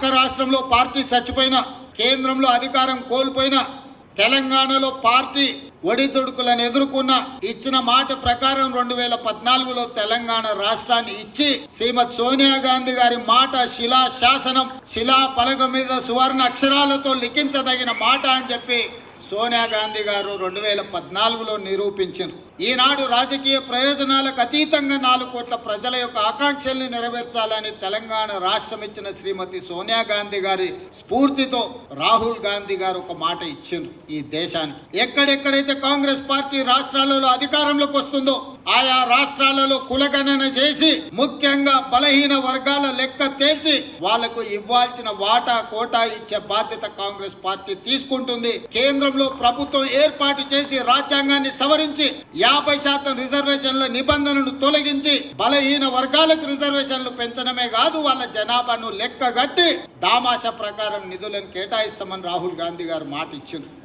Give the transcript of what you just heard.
పక్క రాష్ట్రంలో పార్టీ చచ్చిపోయినా కేంద్రంలో అధికారం కోల్పోయినా తెలంగాణలో పార్టీ ఒడిదుడుకులను ఎదుర్కొన్న ఇచ్చిన మాట ప్రకారం రెండు వేల పద్నాలుగులో తెలంగాణ రాష్ట్రాన్ని ఇచ్చి శ్రీమతి సోనియా గాంధీ గారి మాట శిలా శాసనం శిలా పలక మీద సువర్ణ అక్షరాలతో లిఖించదగిన మాట అని చెప్పి సోనియా గాంధీ గారు రెండు వేల పద్నాలుగులో నిరూపించారు ఈనాడు రాజకీయ ప్రయోజనాలకు అతీతంగా నాలుగు కోట్ల ప్రజల యొక్క ఆకాంక్షల్ని నెరవేర్చాలని తెలంగాణ రాష్ట్రం ఇచ్చిన శ్రీమతి సోనియా గాంధీ గారి స్ఫూర్తితో రాహుల్ గాంధీ గారు ఒక మాట ఇచ్చిండ్రు ఈ దేశానికి. ఎక్కడెక్కడైతే కాంగ్రెస్ పార్టీ రాష్ట్రాలలో అధికారంలోకి వస్తుందో ఆయా రాష్ట్రాలలో కులగణన చేసి ముఖ్యంగా బలహీన వర్గాల లెక్క తేల్చి వాళ్ళకు ఇవ్వాల్సిన వాటా కోటా ఇచ్చే బాధ్యత కాంగ్రెస్ పార్టీ తీసుకుంటుంది. కేంద్రంలో ప్రభుత్వం ఏర్పాటు చేసి రాజ్యాంగాన్ని సవరించి యాభై శాతం రిజర్వేషన్ల నిబంధనలు తొలగించి బలహీన వర్గాలకు రిజర్వేషన్లు పెంచడమే కాదు వాళ్ళ జనాభాను లెక్కగట్టి దామాష ప్రకారం నిధులను కేటాయిస్తామని రాహుల్ గాంధీ గారు మాట ఇచ్చిండ్రు